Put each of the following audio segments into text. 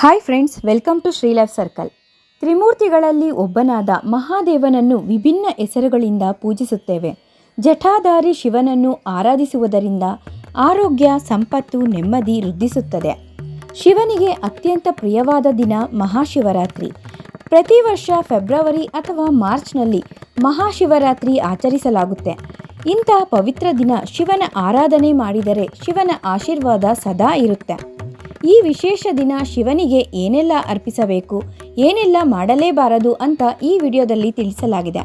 Hi friends welcome to Shri life circle ತ್ರಿಮೂರ್ತಿಗಳಲ್ಲಿ ಒಬ್ಬನಾದ ಮಹಾದೇವನನ್ನು ವಿಭಿನ್ನ ಹೆಸರುಗಳಿಂದ ಪೂಜಿಸುತ್ತೇವೆ. ಜಠಾಧಾರಿ ಶಿವನನ್ನು ಆರಾಧಿಸುವುದರಿಂದ ಆರೋಗ್ಯ, ಸಂಪತ್ತು, ನೆಮ್ಮದಿ ವೃದ್ಧಿಸುತ್ತದೆ. ಶಿವನಿಗೆ ಅತ್ಯಂತ ಪ್ರಿಯವಾದ ದಿನ ಮಹಾಶಿವರಾತ್ರಿ. ಪ್ರತಿ ವರ್ಷ ಫೆಬ್ರವರಿ ಅಥವಾ ಮಾರ್ಚ್ನಲ್ಲಿ ಮಹಾಶಿವರಾತ್ರಿ ಆಚರಿಸಲಾಗುತ್ತೆ. ಇಂತಹ ಪವಿತ್ರ ದಿನ ಶಿವನ ಆರಾಧನೆ ಮಾಡಿದರೆ ಶಿವನ ಆಶೀರ್ವಾದ ಸದಾ ಇರುತ್ತೆ. ಈ ವಿಶೇಷ ದಿನ ಶಿವನಿಗೆ ಏನೆಲ್ಲ ಅರ್ಪಿಸಬೇಕು, ಏನೆಲ್ಲ ಮಾಡಲೇಬಾರದು ಅಂತ ಈ ವಿಡಿಯೋದಲ್ಲಿ ತಿಳಿಸಲಾಗಿದೆ.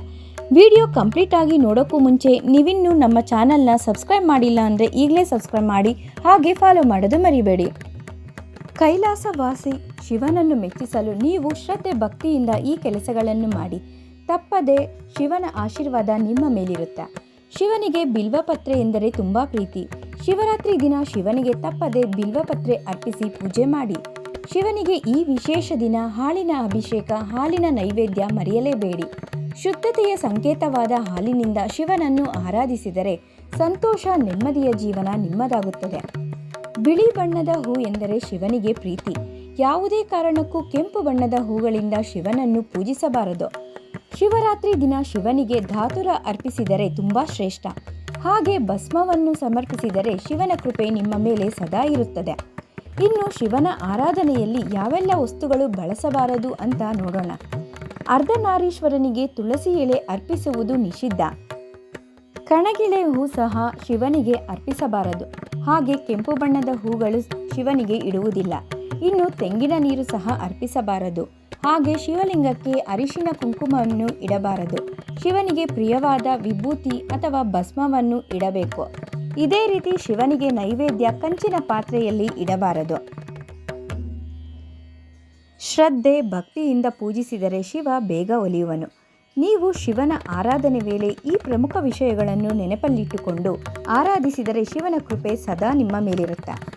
ವಿಡಿಯೋ ಕಂಪ್ಲೀಟ್ ಆಗಿ ನೋಡೋಕ್ಕೂ ಮುಂಚೆ ನೀವಿನ್ನೂ ನಮ್ಮ ಚಾನಲ್ನ ಸಬ್ಸ್ಕ್ರೈಬ್ ಮಾಡಿಲ್ಲ ಅಂದರೆ ಈಗಲೇ ಸಬ್ಸ್ಕ್ರೈಬ್ ಮಾಡಿ, ಹಾಗೆ ಫಾಲೋ ಮಾಡೋದು ಮರಿಬೇಡಿ. ಕೈಲಾಸವಾಸಿ ಶಿವನನ್ನು ಮೆಚ್ಚಿಸಲು ನೀವು ಶ್ರದ್ಧೆ ಭಕ್ತಿಯಿಂದ ಈ ಕೆಲಸಗಳನ್ನು ಮಾಡಿ, ತಪ್ಪದೆ ಶಿವನ ಆಶೀರ್ವಾದ ನಿಮ್ಮ ಮೇಲಿರುತ್ತೆ. ಶಿವನಿಗೆ ಬಿಲ್ವಪತ್ರೆ ಎಂದರೆ ತುಂಬ ಪ್ರೀತಿ. ಶಿವರಾತ್ರಿ ದಿನ ಶಿವನಿಗೆ ತಪ್ಪದೆ ಬಿಲ್ವಪತ್ರೆ ಅರ್ಪಿಸಿ ಪೂಜೆ ಮಾಡಿ. ಶಿವನಿಗೆ ಈ ವಿಶೇಷ ದಿನ ಹಾಲಿನ ಅಭಿಷೇಕ, ಹಾಲಿನ ನೈವೇದ್ಯ ಮರೆಯಲೇಬೇಡಿ. ಶುದ್ಧತೆಯ ಸಂಕೇತವಾದ ಹಾಲಿನಿಂದ ಶಿವನನ್ನು ಆರಾಧಿಸಿದರೆ ಸಂತೋಷ, ನೆಮ್ಮದಿಯ ಜೀವನ ನಿಮ್ಮದಾಗುತ್ತದೆ. ಬಿಳಿ ಬಣ್ಣದ ಹೂ ಎಂದರೆ ಶಿವನಿಗೆ ಪ್ರೀತಿ. ಯಾವುದೇ ಕಾರಣಕ್ಕೂ ಕೆಂಪು ಬಣ್ಣದ ಹೂಗಳಿಂದ ಶಿವನನ್ನು ಪೂಜಿಸಬಾರದು. ಶಿವರಾತ್ರಿ ದಿನ ಶಿವನಿಗೆ ಧಾತುರ ಅರ್ಪಿಸಿದರೆ ತುಂಬಾ ಶ್ರೇಷ್ಠ. ಹಾಗೆ ಭಸ್ಮವನ್ನು ಸಮರ್ಪಿಸಿದರೆ ಶಿವನ ಕೃಪೆ ನಿಮ್ಮ ಮೇಲೆ ಸದಾ ಇರುತ್ತದೆ. ಇನ್ನು ಶಿವನ ಆರಾಧನೆಯಲ್ಲಿ ಯಾವೆಲ್ಲ ವಸ್ತುಗಳು ಬಳಸಬಾರದು ಅಂತ ನೋಡೋಣ. ಅರ್ಧನಾರೀಶ್ವರನಿಗೆ ತುಳಸಿ ಎಲೆ ಅರ್ಪಿಸುವುದು ನಿಷಿದ್ಧ. ಕಣಗಿಲೆ ಹೂ ಸಹ ಶಿವನಿಗೆ ಅರ್ಪಿಸಬಾರದು. ಹಾಗೆ ಕೆಂಪು ಬಣ್ಣದ ಹೂಗಳು ಶಿವನಿಗೆ ಇಡುವುದಿಲ್ಲ. ಇನ್ನು ತೆಂಗಿನ ನೀರು ಸಹ ಅರ್ಪಿಸಬಾರದು. ಹಾಗೆ ಶಿವಲಿಂಗಕ್ಕೆ ಅರಿಶಿನ ಕುಂಕುಮವನ್ನು ಇಡಬಾರದು. ಶಿವನಿಗೆ ಪ್ರಿಯವಾದ ವಿಭೂತಿ ಅಥವಾ ಭಸ್ಮವನ್ನು ಇಡಬೇಕು. ಇದೇ ರೀತಿ ಶಿವನಿಗೆ ನೈವೇದ್ಯ ಕಂಚಿನ ಪಾತ್ರೆಯಲ್ಲಿ ಇಡಬಾರದು. ಶ್ರದ್ಧೆ ಭಕ್ತಿಯಿಂದ ಪೂಜಿಸಿದರೆ ಶಿವ ಬೇಗ ಒಲಿಯುವನು. ನೀವು ಶಿವನ ಆರಾಧನೆ ವೇಳೆ ಈ ಪ್ರಮುಖ ವಿಷಯಗಳನ್ನು ನೆನಪಲ್ಲಿಟ್ಟುಕೊಂಡು ಆರಾಧಿಸಿದರೆ ಶಿವನ ಕೃಪೆ ಸದಾ ನಿಮ್ಮ ಮೇಲಿರುತ್ತೆ.